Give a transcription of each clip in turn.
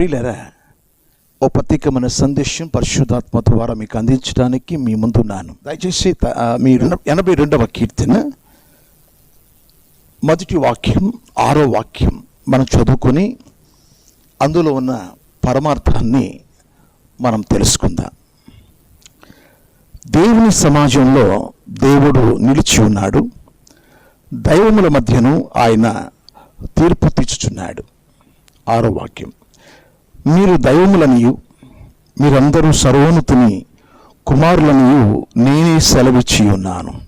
ప్రియులరా ఓ ప్రత్యేకమైన సందేశం పరిశుద్ధాత్మ ద్వారా మీకు అందించడానికి మీ ముందున్నాను దయచేసి మీ ఎనభై రెండవ కీర్తన మొదటి వాక్యం ఆరో వాక్యం మనం చదువుకొని అందులో ఉన్న పరమార్థాన్ని మనం తెలుసుకుందాం. దేవుని సమాజంలో దేవుడు నిలిచి ఉన్నాడు. దైవముల మధ్యను ఆయన తీర్పు తీర్చుచున్నాడు. ఆరో వాక్యం. మీరు దైవములనియు మీరందరూ సర్వోన్నతుని కుమారులనియు నేనే సెలవిచ్చి ఉన్నాను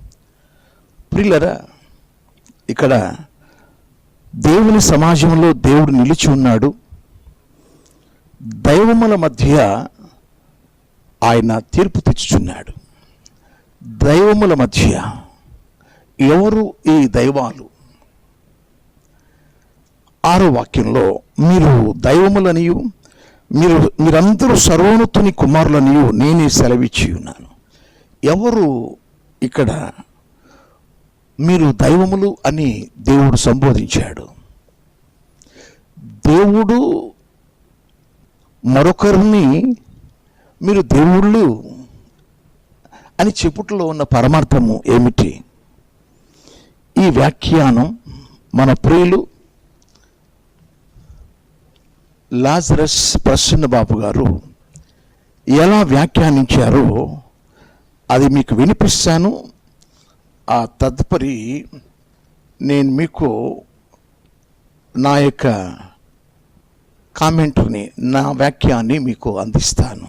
ప్రిల్లరా ఇక్కడ దేవుని సమాజంలో దేవుడు నిలిచి ఉన్నాడు. దైవముల మధ్య ఆయన తీర్పు తెచ్చుచున్నాడు. దైవముల మధ్య ఎవరు ఈ దైవాలు? ఆరో వాక్యంలో మీరు దైవములనియు మీరు మీరందరూ సర్వోన్నతుని కుమారులని నేనే సెలవిచ్చి ఉన్నాను. ఎవరు ఇక్కడ మీరు దైవములు అని దేవుడు సంబోధించాడు? దేవుడు మరొకరిని మీరు దేవుళ్ళు అని చెప్పుట్లో ఉన్న పరమార్థము ఏమిటి? ఈ వ్యాఖ్యానం మన ప్రియులు లాజరస్ ప్రసన్న బాబు గారు ఎలా వ్యాఖ్యానించారో అది మీకు వినిపిస్తాను. ఆ తదుపరి నేను మీకు నా యొక్క కామెంట్ని నా వాక్యాన్ని మీకు అందిస్తాను.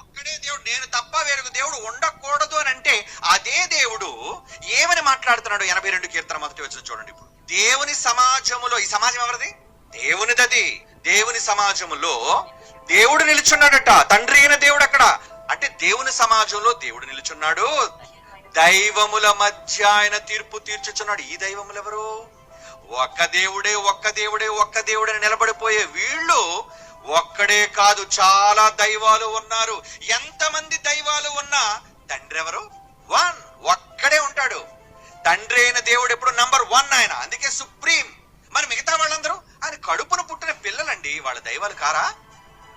ఒక్కడే దేవుడు నేను తప్ప వేరొక దేవుడు ఉండకూడదు అని అంటే అదే దేవుడు ఏమని మాట్లాడుతున్నాడు? ఎనభై రెండు కీర్తన మొదటి వచ్చిన చూడండి ఇప్పుడు. దేవుని సమాజములో ఈ సమాజం ఎవరిది? దేవునిదది దేవుని సమాజములో దేవుడు నిలుచున్నాడట. తండ్రి అయిన దేవుడు అక్కడ. అంటే దేవుని సమాజంలో దేవుడు నిలుచున్నాడు. దైవముల మధ్య ఆయన తీర్పు తీర్చుచున్నాడు. ఈ దైవములు ఎవరు ఒక్క దేవుడే ఒక్క దేవుడే ఒక్క దేవుడే నిలబడిపోయే వీళ్ళు ఒక్కడే కాదు. చాలా దైవాలు ఉన్నారు. ఎంతమంది దైవాలు ఉన్నా తండ్రి ఎవరు వన్. ఒక్కడే ఉంటాడు. తండ్రి అయిన దేవుడు ఎప్పుడు నంబర్ వన్ ఆయన. అందుకే సుప్రీం. మరి మిగతా వాళ్ళందరూ? అని కడుపున పుట్టిన పిల్లలండి వాళ్ళ దైవాలు కారా?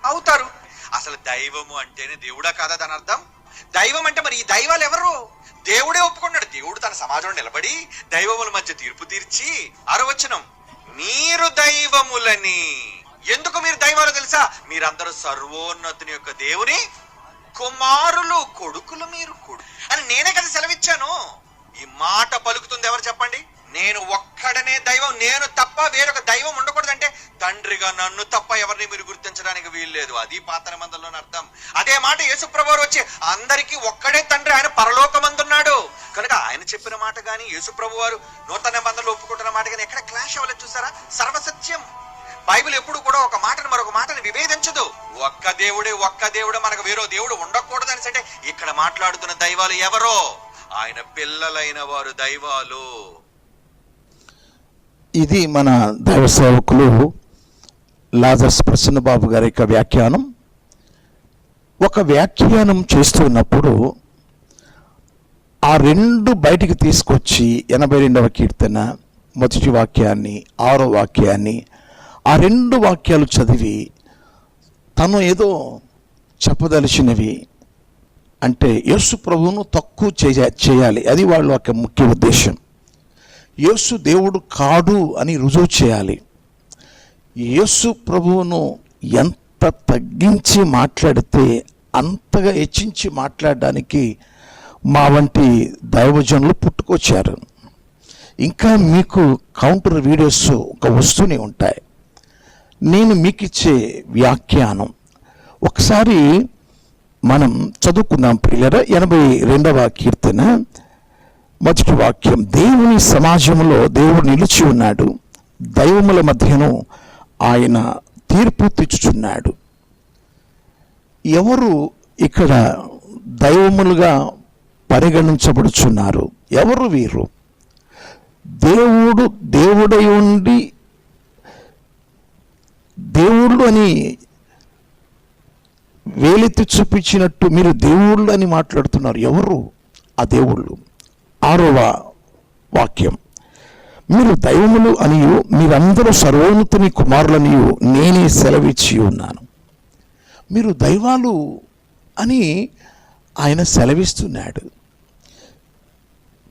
అవుతారు. అసలు దైవము అంటేనే దేవుడా కాదా దాని అర్థం? దైవం అంటే మరి ఈ దైవాలు ఎవరు? దేవుడే ఒప్పుకున్నాడు. దేవుడు తన సమాజంలో నిలబడి దైవముల మధ్య తీర్పు తీర్చి అరవచనం మీరు దైవములని. ఎందుకు మీరు దైవాలు తెలుసా? మీరందరూ సర్వోన్నతుని యొక్క దేవుని కుమారులు కొడుకులు మీరు కొడు. అని నేనే కదా సెలవిచ్చాను. ఈ మాట పలుకుతుంది ఎవరు చెప్పండి? నేను ఒక్కడనే దైవం నేను తప్ప వేరొక దైవం ఉండకూడదంటే తండ్రిగా నన్ను తప్ప ఎవరిని మీరు గుర్తించడానికి వీల్లేదు. అది పాత నిబంధనలోని అర్థం. అదే మాట యేసుప్రభువారు వచ్చి అందరికీ ఒక్కడే తండ్రి ఆయన పరలోకమందున్నాడు. కనుక ఆయన చెప్పిన మాట కానీ యేసుప్రభు వారు నూతన నిబంధనలు ఒప్పుకుంటున్న మాట కానీ ఎక్కడ క్లాష్ అవ్వలేదు చూసారా? సర్వసత్యం. బైబిల్ ఎప్పుడు కూడా ఒక మాటను మరొక మాటను విభేదించదు. ఒక్క దేవుడే ఒక్క దేవుడు మనకు వేరో దేవుడు ఉండకూడదు అని అంటే ఇక్కడ మాట్లాడుతున్న దైవాలు ఎవరో? ఆయన పిల్లలైన వారు దైవాలు. ఇది మన దైవ సేవకులు లాజర్స్ ప్రసన్నబాబు గారి యొక్క వ్యాఖ్యానం. ఒక వ్యాఖ్యానం చేస్తున్నప్పుడు ఆ రెండు బయటికి తీసుకొచ్చి ఎనభై రెండవ కీర్తన మొదటి వాక్యాన్ని ఆరో వాక్యాన్ని ఆ రెండు వాక్యాలు చదివి తను ఏదో చెప్పదలిచినవి అంటే యేసు ప్రభువును తక్కువ చేయ చేయాలి. అది వాళ్ళ యొక్క ముఖ్య ఉద్దేశం. యేసు దేవుడు కాడు అని రుజువు చేయాలి. యేసు ప్రభువును ఎంత తగ్గించి మాట్లాడితే అంతగా హెచ్చించి మాట్లాడడానికి మా వంటి దైవజనులు పుట్టుకొచ్చారు. ఇంకా మీకు కౌంటర్ వీడియోస్ ఒక వస్తూనే ఉంటాయి. నేను మీకు ఇచ్చే వ్యాఖ్యానం. ఒకసారి మనం చదువుకుందాం ప్రియులరా ఎనభై రెండవ కీర్తన. మొదటి వాక్యం దేవుని సమాజంలో దేవుడు నిలిచి ఉన్నాడు. దైవముల మధ్యను ఆయన తీర్పు తెచ్చుచున్నాడు ఎవరు ఇక్కడ దైవములుగా పరిగణించబడుచున్నారు? ఎవరు వీరు? దేవుడు దేవుడై ఉండి దేవుళ్ళు అని వేలెత్తి చూపించినట్టు మీరు దేవుళ్ళు అని మాట్లాడుతున్నారు. ఎవరు? ఆ దేవుళ్ళు. ఆరవ వాక్యం. మీరు దైవములు అనియు మీరందరూ సర్వోన్నతుని కుమారులనియు నేనే సెలవిచ్చి ఉన్నాను. మీరు దైవాలు అని ఆయన సెలవిస్తున్నాడు.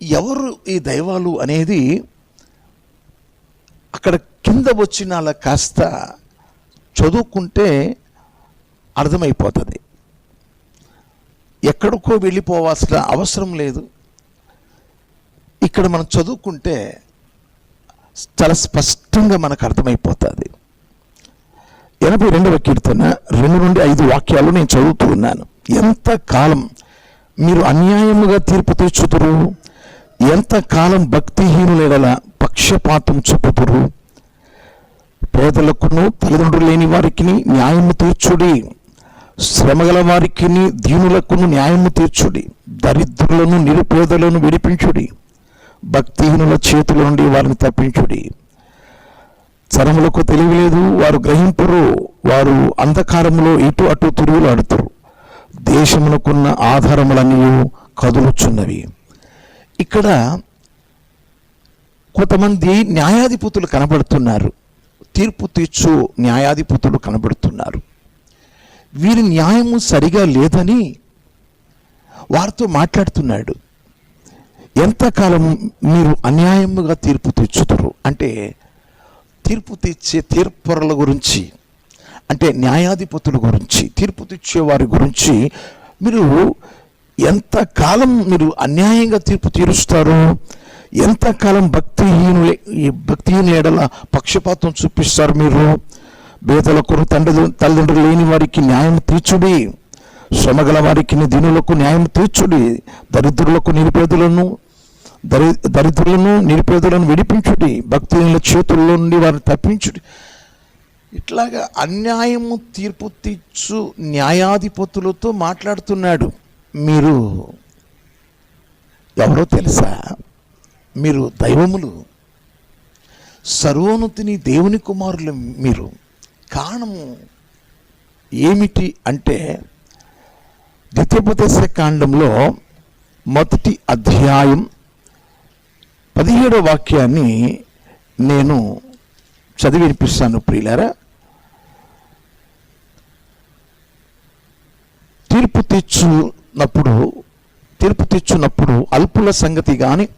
ఎవరు ఈ దైవాలు అనేది అక్కడ కింద వచ్చిన కాస్త చదువుకుంటే అర్థమైపోతుంది. ఎక్కడికో వెళ్ళిపోవాల్సిన అవసరం లేదు. ఇక్కడ మనం చదువుకుంటే చాలా స్పష్టంగా మనకు అర్థమైపోతుంది. ఎనభై రెండవ కీర్తన రెండు నుండి ఐదు వాక్యాలు నేను చదువుతూ ఉన్నాను. ఎంత కాలం మీరు అన్యాయముగా తీర్పు తీర్చుతురు ఎంత కాలం పక్షపాతం చూపుతురు పేదలకును తల్లిదండ్రులు లేని వారికి న్యాయము తీర్చుడి. శ్రమగల వారికి దీనులకును న్యాయము తీర్చుడి. దరిద్రులను నిరుపేదలను విడిపించుడి. భక్తిహీనుల చేతుల నుండి వారిని తప్పించుడి. చరములకు తెలియలేదు వారు గ్రహింపరు వారు అంధకారములో ఇటు అటు తిరుగులాడుతారు దేశమునకున్న ఆధారములన్నీ కదులుచున్నవి. ఇక్కడ కొంతమంది న్యాయాధిపతులు కనబడుతున్నారు. తీర్పు తీర్చు న్యాయాధిపతులు కనబడుతున్నారు. వీరి న్యాయము సరిగా లేదని వారితో మాట్లాడుతున్నాడు. ఎంతకాలం మీరు అన్యాయముగా తీర్పు తీర్చుతారు అంటే తీర్పు తీర్చే తీర్పరుల గురించి అంటే న్యాయాధిపతుల గురించి తీర్పు తెచ్చేవారి గురించి మీరు ఎంతకాలం మీరు అన్యాయంగా తీర్పు తీరుస్తారు? ఎంతకాలం భక్తిహీనులే ఈ భక్తిహీన ఎడల పక్షపాతం చూపిస్తారు మీరు? పేదలకు తండ్రి తల్లిదండ్రులు లేని వారికి న్యాయం తీర్చుడి. శ్రమగల వారికి దీనులకు న్యాయం తీర్చుడి. దరిద్రులకు నిరుపేదలను దరి దరిద్రులను నిరుపేదలను విడిపించుడి భక్తుల చేతుల్లో నుండి వారిని తప్పించుడి. ఇట్లాగా అన్యాయము తీర్పు తీర్చు న్యాయాధిపతులతో మాట్లాడుతున్నాడు. మీరు ఎవరో తెలుసా? మీరు దైవములు. సర్వోన్నతిని దేవుని కుమారులు మీరు. కారణము ఏమిటి అంటే ద్వితీయోపదేశ కాండంలో మొదటి అధ్యాయం పదిహేడో వాక్యాన్ని నేను చదివి వినిపిస్తాను ప్రియులారా. తీర్పు తెచ్చున్నప్పుడు తీర్పు తెచ్చున్నప్పుడు అల్పుల సంగతి కానీ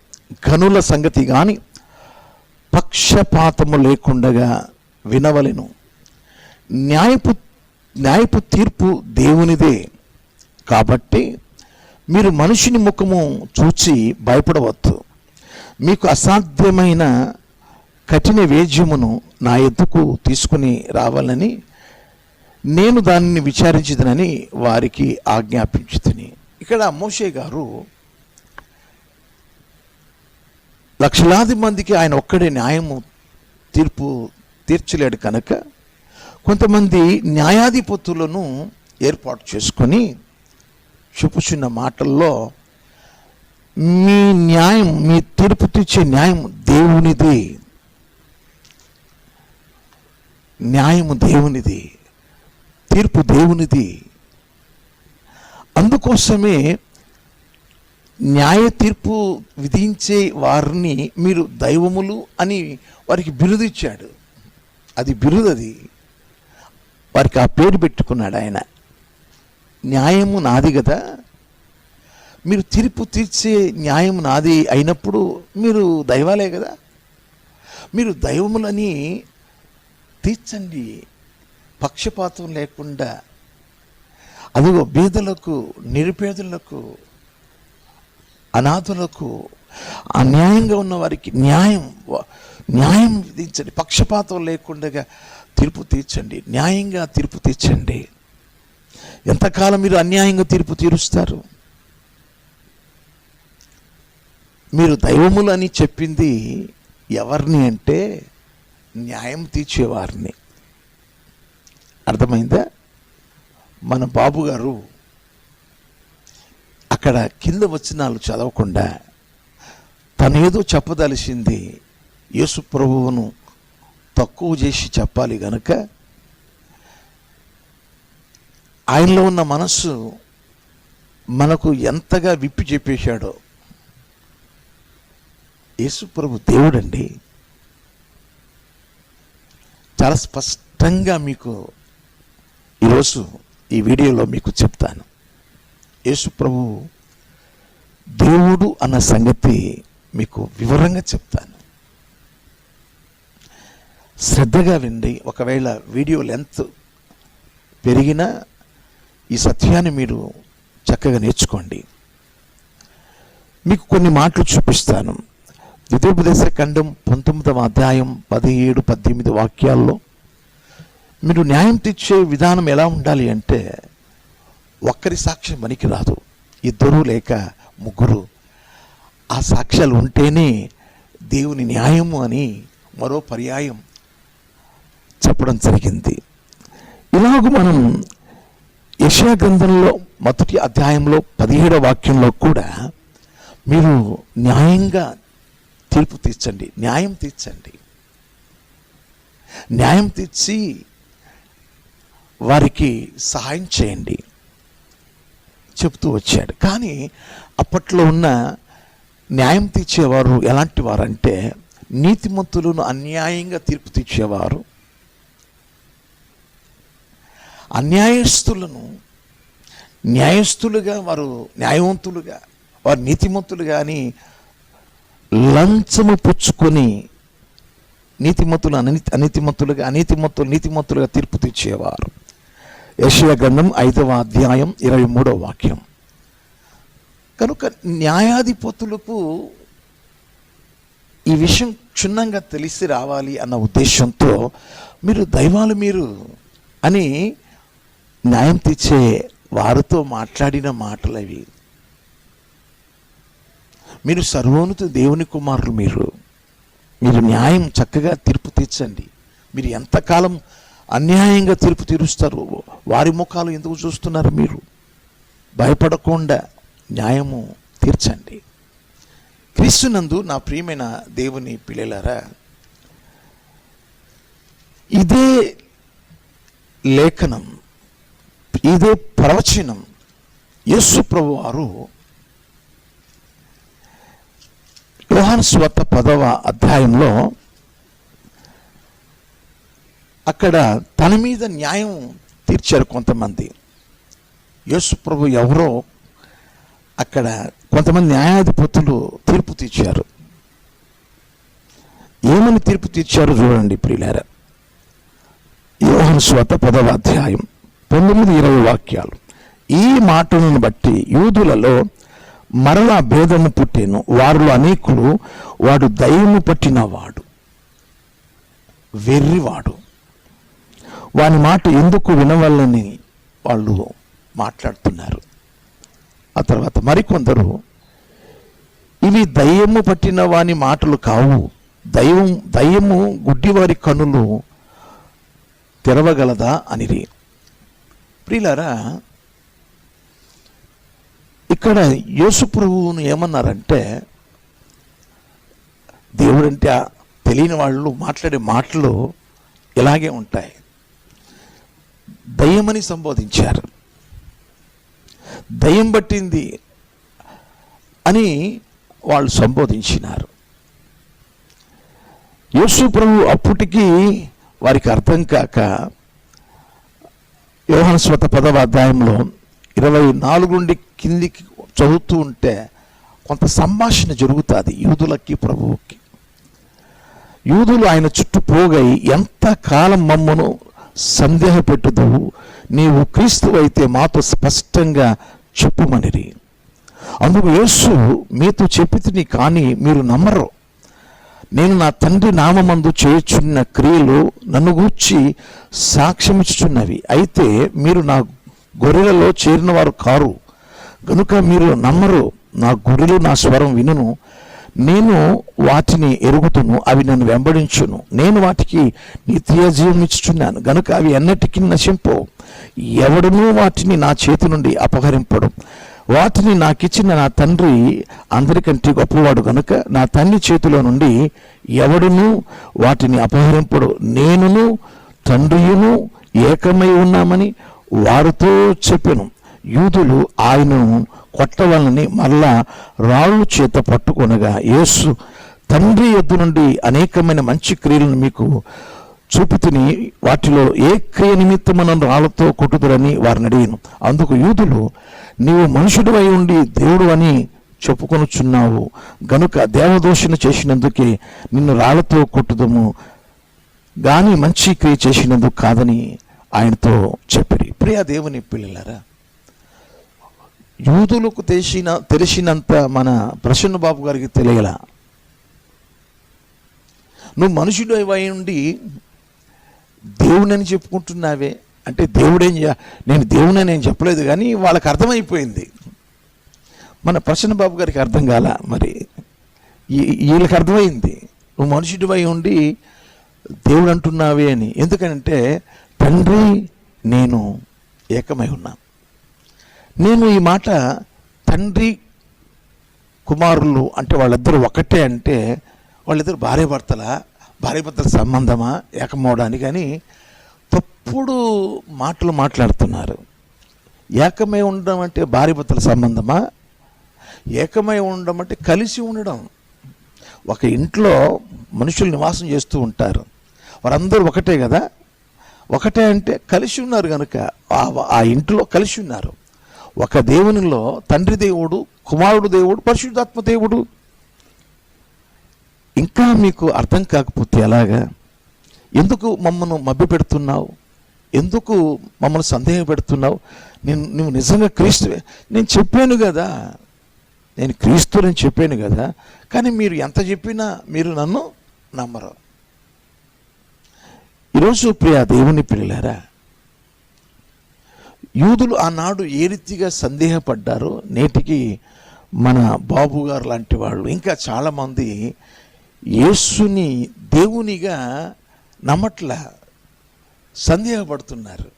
ఘనుల సంగతి కానీ పక్షపాతము లేకుండగా వినవలెను. న్యాయపు న్యాయపు తీర్పు దేవునిదే. కాబట్టి మీరు మనిషిని ముఖము చూచి భయపడవద్దు. మీకు అసాధ్యమైన కఠిన వేద్యమును నా ఎద్దుకు తీసుకుని రావాలని నేను దానిని విచారించదనని వారికి ఆజ్ఞాపించుతుని. ఇక్కడ మోషే గారు లక్షలాది మందికి ఆయన ఒక్కడే న్యాయము తీర్పు తీర్చలేడు కనుక కొంతమంది న్యాయాధిపతులను ఏర్పాటు చేసుకొని చెప్పుచున్న మాటల్లో మీ న్యాయం మీ తీర్పు తెచ్చే న్యాయం దేవునిది. న్యాయము దేవునిది. తీర్పు దేవునిది. అందుకోసమే న్యాయ తీర్పు విధించే వారిని మీరు దైవములు అని వారికి బిరుదు ఇచ్చాడు. అది బిరుదు అది వారికి ఆ పేరు పెట్టుకున్నాడు ఆయన. న్యాయము నాది కదా మీరు తీర్పు తీర్చే న్యాయం నాది అయినప్పుడు మీరు దైవాలే కదా? మీరు దైవములని తీర్చండి. పక్షపాతం లేకుండా. అదిగో బీదలకు నిరుపేదలకు అనాథులకు అన్యాయంగా ఉన్న వారికి న్యాయం న్యాయం విధించండి పక్షపాతం లేకుండా తీర్పు తీర్చండి. న్యాయంగా తీర్పు తీర్చండి. ఎంతకాలం మీరు అన్యాయంగా తీర్పు తీరుస్తారు? మీరు దైవములు అని చెప్పింది ఎవరిని అంటే న్యాయం తీర్చేవారిని. అర్థమైందా? మన బాబు గారు అక్కడ కింద వచనాలు చదవకుండా తనేదో చెప్పదలిసింది యేసు ప్రభువును తక్కువ చేసి చెప్పాలి గనుక ఆయనలో ఉన్న మనస్సు మనకు ఎంతగా విప్పి చెప్పేశాడో యేసు ప్రభు దేవుడండి. చాలా స్పష్టంగా మీకు ఈరోజు ఈ వీడియోలో మీకు చెప్తాను. యేసుప్రభు దేవుడు అన్న సంగతి మీకు వివరంగా చెప్తాను. శ్రద్ధగా విండి ఒకవేళ వీడియో లెంత్ పెరిగినా ఈ సత్యాన్ని మీరు చక్కగా నేర్చుకోండి. మీకు కొన్ని మాటలు చూపిస్తాను. ద్వితీయోపదేశ ఖండం పంతొమ్మిదవ అధ్యాయం పదిహేడు పద్దెనిమిది వాక్యాల్లో మీరు న్యాయం తెచ్చే విధానం ఎలా ఉండాలి అంటే ఒక్కరి సాక్ష్యం పనికి రాదు ఇద్దరు లేక ముగ్గురు. ఆ సాక్ష్యాలు ఉంటేనే దేవుని న్యాయము అని మరో పర్యాయం చెప్పడం జరిగింది. ఇలాగ మనం యశా గ్రంథంలో మొదటి అధ్యాయంలో పదిహేడవ వాక్యంలో కూడా మీరు న్యాయంగా తీర్పు తీర్చండి. న్యాయం తీర్చండి. న్యాయం తీర్చి వారికి సహాయం చేయండి. చెప్తూ వచ్చాడు. కానీ అప్పట్లో ఉన్న న్యాయం తీర్చేవారు ఎలాంటి వారంటే నీతిమంతులను అన్యాయంగా తీర్పు తీర్చేవారు అన్యాయస్తులను న్యాయస్తులుగా వారు న్యాయవంతులుగా వారు నీతిమంతులు కానీ లంచము పుచ్చుకొని నీతిమంతులు అని అనీతిమంతులుగా అనీతిమంతులు నీతిమంతులుగా తీర్పు తెచ్చేవారు యశయ గ్రంథం ఐదవ అధ్యాయం ఇరవై మూడవ వాక్యం. కనుక న్యాయాధిపతులకు ఈ విషయం క్షుణ్ణంగా తెలిసి రావాలి అన్న ఉద్దేశంతో మీరు దైవాలు మీరు అని న్యాయం తీర్చే వారితో మాట్లాడిన మాటలు అవి మీరు సర్వోన్నత దేవుని కుమారులు మీరు. మీరు న్యాయం చక్కగా తీర్పు తీర్చండి. మీరు ఎంతకాలం అన్యాయంగా తీర్పు తీరుస్తారు వారి ముఖాలు ఎందుకు చూస్తున్నారు మీరు? భయపడకుండా న్యాయము తీర్చండి. క్రీస్తునందు నా ప్రియమైన దేవుని పిల్లలారా ఇదే లేఖనం ఇదే ప్రవచనం యేసు ప్రభు వారు యోహాను స్వార్త పదవ అధ్యాయంలో అక్కడ తన మీద న్యాయం తీర్చారు కొంతమంది. యేసు ప్రభు ఎవరో అక్కడ కొంతమంది న్యాయాధిపతులు తీర్పు తీర్చారు. ఏమని తీర్పు తీర్చారు చూడండి ప్రియులార. యోహన్ స్వత పదవ అధ్యాయం పంతొమ్మిది ఇరవై వాక్యాలు. ఈ మాటలను బట్టి యూదులలో మరలా భేదము పుట్టేను. వారిలో అనేకులు వాడు దయ్యము పట్టినవాడు వెర్రివాడు. వాని మాట ఎందుకు వినవల్లని వాళ్ళు మాట్లాడుతున్నారు. ఆ తర్వాత మరికొందరు ఇవి దయ్యము పట్టిన వాని మాటలు కావు. దయ్యం దయ్యము గుడ్డివారి కనులు తెరవగలదా అనిరి. ప్రియులారా ఇక్కడ యేసు ప్రభువును ఏమన్నారంటే దేవుడంటే తెలియని వాళ్ళు మాట్లాడే మాటలు ఇలాగే ఉంటాయి. దయ్యమని సంబోధించారు. దయ్యం పట్టింది అని వాళ్ళు సంబోధించినారు. యేసు ప్రభు అప్పటికి వారికి అర్థం కాక యోహాను స్వత పదవ అధ్యాయంలో ఇరవై నాలుగు నుండి కిందికి చదువుతూ ఉంటే కొంత సంభాషణ జరుగుతుంది యూదులకి ప్రభువుకి. యూదులు ఆయన చుట్టూ పోగై ఎంత కాలం మమ్మను సందేహపెట్టుదు నీవు క్రీస్తు అయితే మాతో స్పష్టంగా చెప్పుమనిరి. అందుకు యేసు మీతో చెప్పితిని కానీ మీరు నమ్మరు. నేను నా తండ్రి నామమందు చేయుచున్న క్రియలు నన్ను గూర్చి సాక్ష్యమిచ్చుచున్నవి. అయితే మీరు నా గొర్రెలలో చేరిన వారు కారు. కనుక మీరు నమ్మరు నా గురులు నా స్వరం వినును. నేను వాటిని ఎరుగుతును అవి నన్ను వెంబడించును. నేను వాటికి నిత్య జీవం ఇచ్చుచున్నాను. గనుక అవి ఎన్నటికీ నశింపు. ఎవడునూ వాటిని నా చేతి నుండి అపహరింపడు. వాటిని నాకిచ్చిన నా తండ్రి అందరికంటే గొప్పవాడు గనుక నా తండ్రి చేతిలో నుండి ఎవడును వాటిని అపహరింపడు. నేనును తండ్రియును ఏకమై ఉన్నామని వారితో చెప్పాను. యూదులు ఆయనను కొట్టవాలని మరలా రాళ్ళు చేత పట్టుకొనగా యేసు తండ్రి యొద్ద నుండి అనేకమైన మంచి క్రియలను మీకు చూపుతుని వాటిలో ఏ క్రియ నిమిత్తమున రాళ్ళతో కొట్టుదురని వారిని అడిగాను. అందుకు యూదులు నీవు మనుషుడు అయి ఉండి దేవుడు అని చెప్పుకొనుచున్నావు. గనుక దేవదోషణ చేసినందుకే నిన్ను రాళ్ళతో కొట్టుదము. గాని మంచి క్రియ చేసినందుకు కాదని ఆయనతో చెప్పిరి ప్రియా దేవుని పిల్లలారా యూదులకు తెలిసిన తెలిసినంత మన ప్రసన్న బాబు గారికి తెలియలా. నువ్వు మనుషుడు అయి ఉండి దేవుడని చెప్పుకుంటున్నావే? అంటే దేవుడేం నేను దేవుడని నేను చెప్పలేదు కానీ వాళ్ళకి అర్థమైపోయింది. మన ప్రసన్న బాబు గారికి అర్థం కాల మరి? వీళ్ళకి అర్థమైంది. నువ్వు మనుషుడు ఉండి దేవుడు అంటున్నావే అని. ఎందుకంటే తండ్రి నేను ఏకమై ఉన్నాను. నేను ఈ మాట తండ్రి కుమారులు అంటే వాళ్ళిద్దరు ఒకటే అంటే వాళ్ళిద్దరు భార్య భర్తల భార్య భర్తల సంబంధమా? ఏకమవడానికి కానీ తప్పుడు మాటలు మాట్లాడుతున్నారు. ఏకమై ఉండడం అంటే భార్య భర్తల సంబంధమా? ఏకమై ఉండడం అంటే కలిసి ఉండడం. ఒక ఇంట్లో మనుషులు నివాసం చేస్తూ ఉంటారు. వారందరూ ఒకటే కదా? ఒకటే అంటే కలిసి ఉన్నారు కనుక ఆ- ఆ ఇంట్లో కలిసి ఉన్నారు. ఒక దేవునిలో తండ్రి దేవుడు కుమారుడు దేవుడు పరిశుద్ధాత్మ దేవుడు. ఇంకా మీకు అర్థం కాకపోతే ఎలాగా? ఎందుకు మమ్మల్ని మభ్య పెడుతున్నావు ఎందుకు మమ్మల్ని సందేహం పెడుతున్నావు నేను నువ్వు నిజంగా క్రీస్తు నేను చెప్పాను కదా. నేను క్రీస్తుని చెప్పాను కదా. కానీ మీరు ఎంత చెప్పినా మీరు నన్ను నమ్మరు. ఈరోజు ప్రియా దేవుని పిల్లలారా యూదులు ఆనాడు ఏ రీతిగా సందేహపడ్డారో నేటికి మన బాబు గారు లాంటి వాళ్ళు ఇంకా చాలామంది యేసుని దేవునిగా నమ్మట్ల సందేహపడుతున్నారు.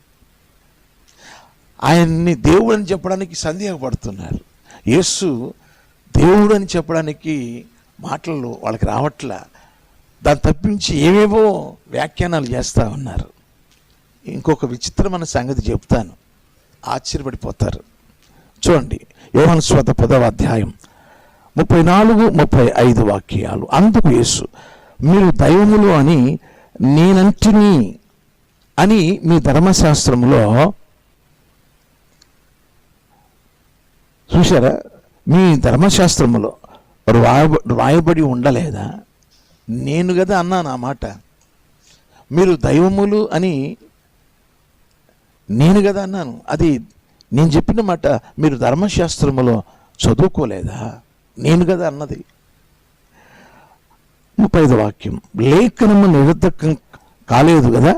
ఆయన్ని దేవుడు అని చెప్పడానికి సందేహపడుతున్నారు. యేసు దేవుడు అని చెప్పడానికి మాటలు వాళ్ళకి రావట్లా. దాన్ని తప్పించి ఏవేవో వ్యాఖ్యానాలు చేస్తూ ఉన్నారు. ఇంకొక విచిత్రమైన సంగతి చెప్తాను. ఆశ్చర్యపడిపోతారు. చూడండి యోహన్ స్వత పదవ అధ్యాయం ముప్పై నాలుగు ముప్పై ఐదు వాక్యాలు. అందుకు యేసు మీరు దైవములు అని నేనంటిని అని మీ ధర్మశాస్త్రంలో చూసారా మీ ధర్మశాస్త్రములో రాయ రాయబడి ఉండలేదా? నేను కదా అన్నాను ఆ మాట. మీరు దైవములు అని నేను కదా అన్నాను. అది నేను చెప్పిన మాట మీరు ధర్మశాస్త్రములో చదువుకోలేదా? నేను కదా అన్నది. ముప్పై వాక్యం. లేఖనము నిరర్థకం కాలేదు కదా?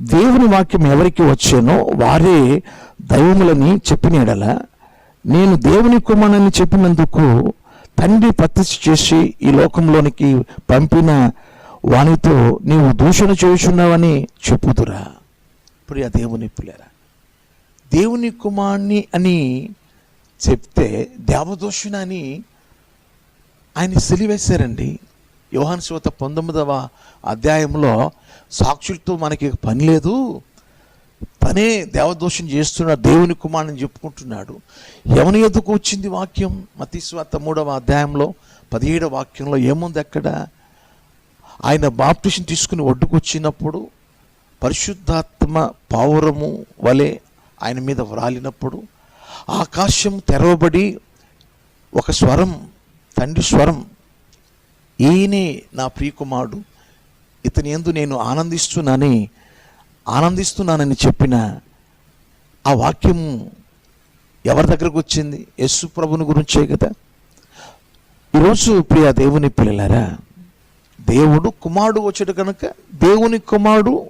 దేవుని వాక్యం ఎవరికి వచ్చానో వారే దైవములని చెప్పిన ఎడల నేను దేవుని కుమారుని చెప్పినందుకు తండ్రి ప్రతిష్ఠ చేసి ఈ లోకంలోనికి పంపిన వానితో నీవు దూషణ చేస్తున్నావని చెప్పుదురా. ప్రియ దేవుని పిల్లరా. దేవుని కుమారుని అని చెప్తే దేవదోషుని అని ఆయన సిలివేశారండి. యోహాన్ శివత పంతొమ్మిదవ అధ్యాయంలో సాక్షులతో మనకి పని లేదు. తనే దేవదోషం చేస్తున్న దేవుని కుమారుని చెప్పుకుంటున్నాడు. ఎవని ఎదుకు వచ్చింది వాక్యం? మతీశ్వాత మూడవ అధ్యాయంలో పదిహేడవ వాక్యంలో ఏముంది అక్కడ? ఆయన బాప్టిషన్ తీసుకుని ఒడ్డుకు వచ్చినప్పుడు పరిశుద్ధాత్మ పావురము వలె ఆయన మీద వ్రాలినప్పుడు ఆకాశం తెరవబడి ఒక స్వరం తండ్రి స్వరం ఈయనే నా ప్రియకుమారుడు ఇతని ఎందు నేను ఆనందిస్తున్నానని ఆనందిస్తున్నానని చెప్పిన ఆ వాక్యం ఎవరి దగ్గరకు వచ్చింది? యస్సు ప్రభుని గురించే కదా. ఈరోజు ప్రియ దేవుని పిల్లలారా దేవుడు కుమారుడు వచ్చాడు కనుక దేవుని కుమారుడు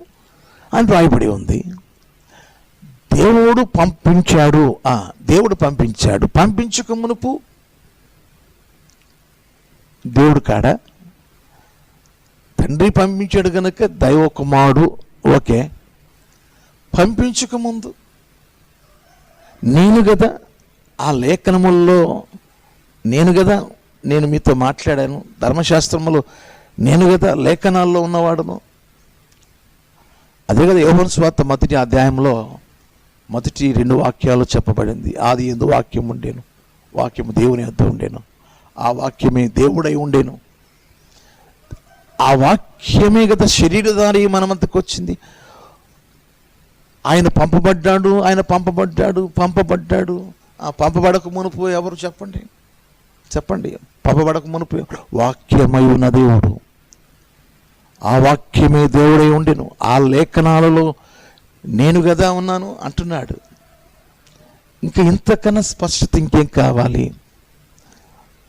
అని రాయబడి ఉంది. దేవుడు పంపించాడు. ఆ దేవుడు పంపించాడు. పంపించక మునుపు దేవుడు కాడ? తండ్రి పంపించాడు కనుక దైవ కుమారుడు ఓకే. పంపించక ముందు నేను కదా ఆ లేఖనముల్లో నేను కదా నేను మీతో మాట్లాడాను. ధర్మశాస్త్రములో నేను కదా లేఖనాల్లో ఉన్నవాడును. అదే కదా యోహన్ స్వార్త మొదటి అధ్యాయంలో మొదటి రెండు వాక్యాలు చెప్పబడింది. ఆది ఎందు వాక్యం ఉండేను. వాక్యము దేవుని వద్ద ఉండేను. ఆ వాక్యమే దేవుడై ఉండేను. ఆ వాక్యమే కదా శరీరధారి మనమంతకు వచ్చింది. ఆయన పంపబడ్డాడు ఆయన పంపబడ్డాడు పంపబడ్డాడు. ఆ పంపబడక మునుపు ఎవరు చెప్పండి? చెప్పండి. పంపబడక మునుపు వాక్యమై ఉన్న దేవుడు. ఆ వాక్యమే దేవుడై ఉండెను. ఆ లేఖనాలలో నేను కదా ఉన్నాను అంటున్నాడు. ఇంకా ఇంతకన్నా స్పష్టత ఇంకేం కావాలి?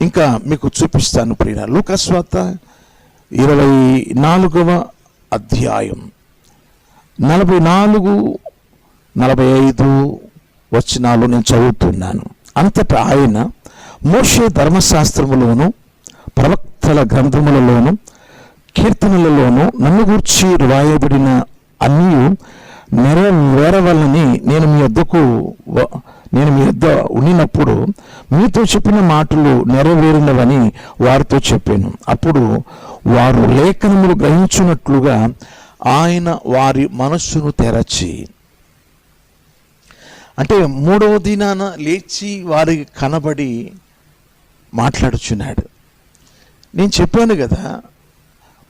ఇంకా మీకు చూపిస్తాను ప్రియ లోకస్వాత ఇరవై నాలుగవ అధ్యాయం. నలభై నాలుగు నలభై ఐదు వచనాలు నేను చదువుతున్నాను. అంతటా ఆయన మోషే ధర్మశాస్త్రములోను ప్రవక్తల గ్రంథములలోను కీర్తనలలోనూ నన్ను గూర్చి రాయబడిన అన్నీ నెరవేరవల్లని నేను మీ వద్దకు నేను మీ వద్ద ఉండినప్పుడు మీతో చెప్పిన మాటలు నెరవేరినవని వారితో చెప్పాను. అప్పుడు వారు లేఖనములు గ్రహించున్నట్లుగా ఆయన వారి మనస్సును తెరచి. అంటే మూడవ దినాన లేచి వారికి కనబడి మాట్లాడుచున్నాడు. నేను చెప్పాను కదా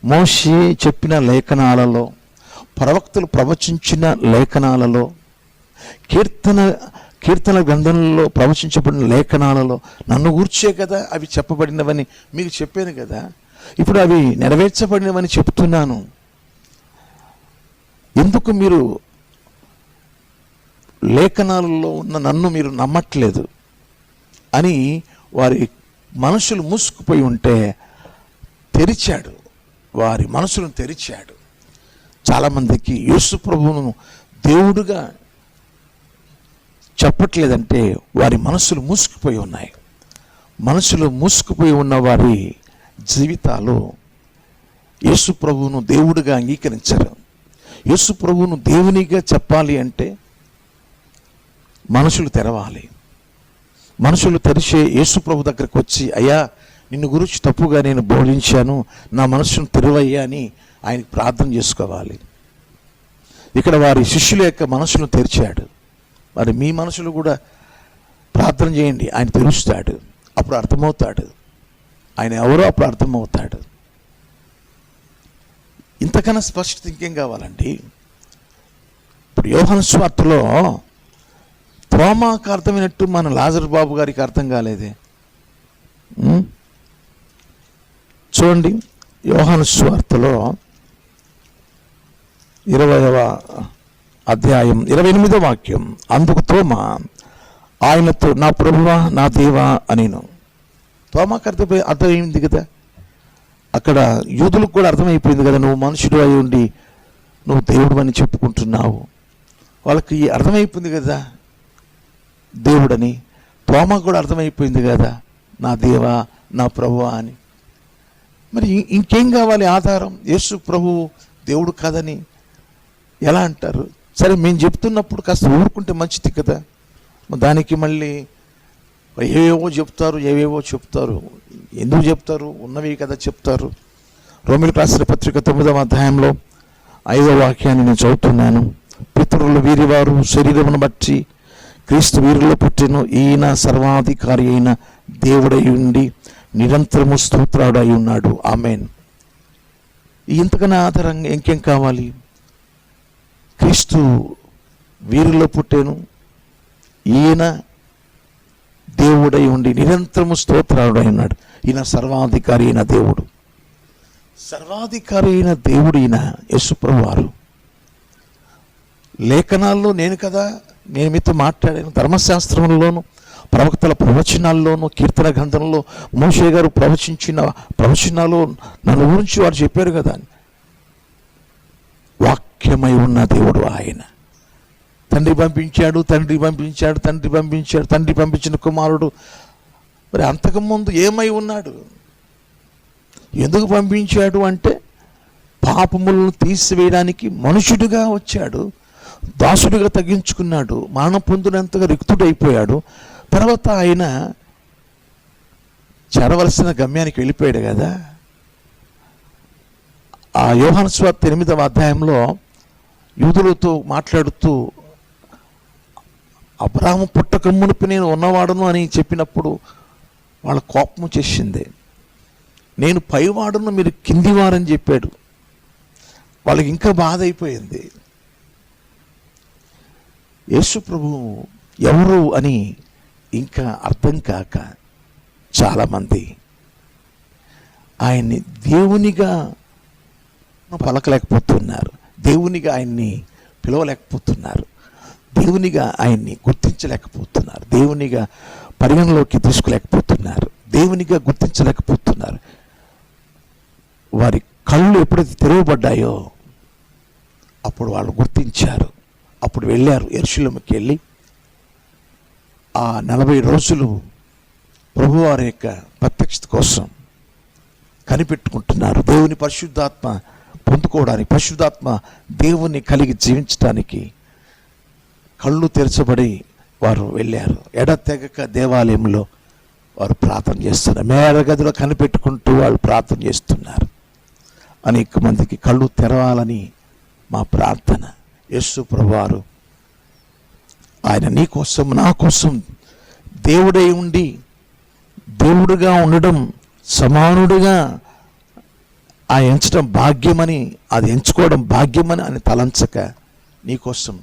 మోషే చెప్పిన లేఖనాలలో ప్రవక్తలు ప్రవచించిన లేఖనాలలో కీర్తన కీర్తన గ్రంథంలో ప్రవచించబడిన లేఖనాలలో నన్ను గూర్చే కదా అవి చెప్పబడినవని మీకు చెప్పాను కదా. ఇప్పుడు అవి నెరవేర్చబడినవని చెప్తున్నాను. ఎందుకు మీరు లేఖనాలలో ఉన్న నన్ను మీరు నమ్మట్లేదు అని వారి మనుషులు మూసుకుపోయి ఉంటే తెరిచాడు. వారి మనసును తెరిచాడు. చాలామందికి యేసు ప్రభువును దేవుడుగా చెప్పట్లేదంటే వారి మనసులు మూసుకుపోయి ఉన్నాయి. మనసులు మూసుకుపోయి ఉన్న వారి జీవితాలు యేసు ప్రభువును దేవుడిగా అంగీకరించరు. యేసు ప్రభువును దేవునిగా చెప్పాలి అంటే మనుషులు తెరవాలి. మనుషులు తెరిచే యేసు ప్రభు దగ్గరకు వచ్చి అయ్యా నిన్ను గురించి తప్పుగా నేను బోధించాను నా మనసును తెరవయ్యా అని ఆయనకి ప్రార్థన చేసుకోవాలి. ఇక్కడ వారి శిష్యుల యొక్క మనసును తెరిచాడు. మరి మీ మనసులు కూడా ప్రార్థన చేయండి ఆయన తెలుస్తాడు అప్పుడు అర్థమవుతాడు. ఆయన ఎవరో అప్పుడు అర్థమవుతాడు. ఇంతకన్నా స్పష్టత ఇంకేం కావాలండి? ఇప్పుడు యోహన స్వార్థలో తోమాకు అర్థమైనట్టు మన లాజర్ బాబు గారికి అర్థం కాలేదే? చూడండి యోహాను స్వార్తలో ఇరవైవ అధ్యాయం ఇరవై ఎనిమిదో వాక్యం. అందుకు తోమ ఆయనతో నా ప్రభువా నా దేవా అనిను. తోమాకు అర్థమై అర్థమైంది కదా? అక్కడ యూదులకు కూడా అర్థమైపోయింది కదా నువ్వు మనుషుడు అయి ఉండి నువ్వు దేవుడు అని చెప్పుకుంటున్నావు. వాళ్ళకి అర్థమైపోయింది కదా దేవుడని. తోమకు కూడా అర్థమైపోయింది కదా నా దేవా నా ప్రభువా అని. మరి ఇంకేం కావాలి ఆధారం? యేసు ప్రభు దేవుడు కాదని ఎలా అంటారు? సరే మేము చెప్తున్నప్పుడు కాస్త ఊరుకుంటే మంచిది కదా. దానికి మళ్ళీ ఏవేవో చెప్తారు ఏవేవో చెప్తారు. ఎందుకు చెప్తారు? ఉన్నవి కదా చెప్తారు. రోమిల్ రాసిన పత్రిక తొమ్మిదవ అధ్యాయంలో ఐదవ వాక్యాన్ని నేను చదువుతున్నాను. పితరులు వీరివారు శరీరమును బట్టి క్రీస్తు వీరిలో పుట్టిన. ఈయన సర్వాధికారి అయిన దేవుడై ఉండి నిరంతరము స్తోత్రాడై ఉన్నాడు. ఆమెన్. ఇంతకన్నా ఆధారంగా ఇంకేం కావాలి? క్రీస్తు వీరిలో పుట్టాను. ఈయన దేవుడై ఉండి నిరంతరము స్తోత్రాడై ఉన్నాడు. ఈయన సర్వాధికారి అయిన దేవుడు. సర్వాధికారి అయిన దేవుడు ఈయన యశుప్రభు వారు లేఖనాల్లో నేను కదా నేను మీతో మాట్లాడాను ధర్మశాస్త్రంలోను ప్రవక్తల ప్రవచనాల్లోనూ కీర్తన గ్రంథంలో మోషే గారు ప్రవచించిన ప్రవచనాలు నన్ను గురించి వారు చెప్పారు కదా వాక్యమై ఉన్న దేవుడు ఆయన. తండ్రి పంపించాడు తండ్రి పంపించాడు తండ్రి పంపించాడు తండ్రి పంపించిన కుమారుడు. మరి అంతకుముందు ఏమై ఉన్నాడు? ఎందుకు పంపించాడు అంటే పాపములను తీసివేయడానికి మనుషుడిగా వచ్చాడు దాసుడిగా తగ్గించుకున్నాడు మరణం పొందినంతగా రిక్తుడైపోయాడు తర్వాత ఆయన చేరవలసిన గమ్యానికి వెళ్ళిపోయాడు కదా. ఆ యోహాను స్వార్త ఎనిమిదవ అధ్యాయంలో యూదులతో మాట్లాడుతూ అబ్రాహం పుట్టక మునుపు నేను ఉన్నవాడును అని చెప్పినప్పుడు వాళ్ళ కోపం చేసింది నేను పైవాడును మీరు కిందివారని చెప్పాడు. వాళ్ళకి ఇంకా బాధ అయిపోయింది. యేసు ప్రభు ఎవరు అని ఇంకా అర్థం కాక చాలామంది ఆయన్ని దేవునిగా పలకలేకపోతున్నారు. దేవునిగా ఆయన్ని పిలవలేకపోతున్నారు. దేవునిగా ఆయన్ని గుర్తించలేకపోతున్నారు. దేవునిగా పరిగణలోకి తీసుకోలేకపోతున్నారు. దేవునిగా గుర్తించలేకపోతున్నారు. వారి కళ్ళు ఎప్పుడైతే తెరవబడ్డాయో అప్పుడు వాళ్ళు గుర్తించారు. అప్పుడు వెళ్ళారు. ఎరుశలంకి వెళ్ళి ఆ నలభై రోజులు ప్రభువారి యొక్క ప్రత్యక్షత కోసం కనిపెట్టుకుంటున్నారు. దేవుని పరిశుద్ధాత్మ పొందుకోవడానికి పరిశుద్ధాత్మ దేవుని కలిగి జీవించడానికి కళ్ళు తెరచబడి వారు వెళ్ళారు. ఎడతెగక దేవాలయంలో వారు ప్రార్థన చేస్తున్నారు. మేడ గదిలో కనిపెట్టుకుంటూ వాళ్ళు ప్రార్థన చేస్తున్నారు. అనేక మందికి కళ్ళు తెరవాలని మా ప్రార్థన. యేసు ప్రభువారు ఆయన నీ కోసం నా కోసం దేవుడై ఉండి దేవుడుగా ఉండడం సమానుడుగా ఆ ఎంచడం భాగ్యమని అది ఎంచుకోవడం భాగ్యమని అని తలంచక నీకోసం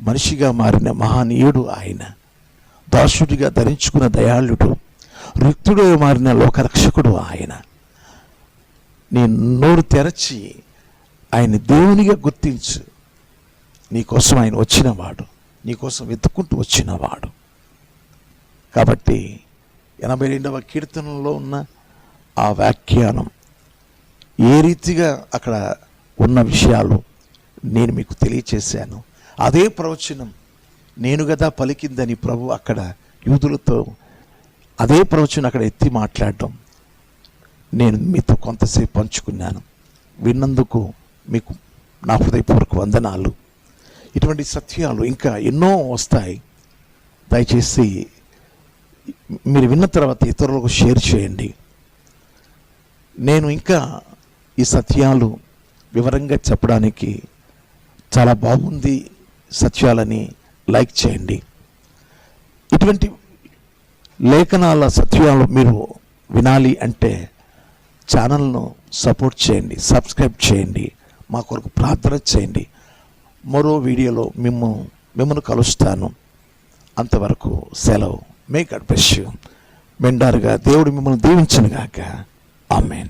మనిషిగా మారిన మహానీయుడు ఆయన. దాసుడిగా ధరించుకున్న దయాళుడు రిక్తుడు మారిన లోకరక్షకుడు ఆయన. నీ నోరు తెరచి ఆయన దేవునిగా గుర్తించు. నీకోసం ఆయన వచ్చినవాడు. నీకోసం వెతుక్కుంటూ వచ్చినవాడు. కాబట్టి ఎనభై రెండవ కీర్తనలో ఉన్న ఆ వ్యాఖ్యానం ఏ రీతిగా అక్కడ ఉన్న విషయాలు నేను మీకు తెలియచేశాను. అదే ప్రవచనం నేను కదా పలికిందని ప్రభు అక్కడ యూదులతో అదే ప్రవచనం అక్కడ ఎత్తి మాట్లాడటం నేను మీతో కొంతసేపు పంచుకున్నాను. విన్నందుకు మీకు నా హృదయపూర్వక వందనాలు. ఇటువంటి సత్యాలు ఇంకా ఎన్నో వస్తాయి. దయచేసి మీరు విన్న తర్వాత ఇతరులకు షేర్ చేయండి. నేను ఇంకా ఈ సత్యాలు వివరంగా చెప్పడానికి చాలా బాగుంది సత్యాలని లైక్ చేయండి. ఇటువంటి లేఖనాల సత్యాలు మీరు వినాలి అంటే ఛానల్ను సపోర్ట్ చేయండి సబ్స్క్రైబ్ చేయండి మా కొరకు ప్రార్థన చేయండి. మరో వీడియోలో మిమ్ము మిమ్మల్ని కలుస్తాను. అంతవరకు సెలవు. మే గడ్ బ్లెస్ యూ మెండారుగా దేవుడు మిమ్మల్ని దీవించను గాక ఆమెన్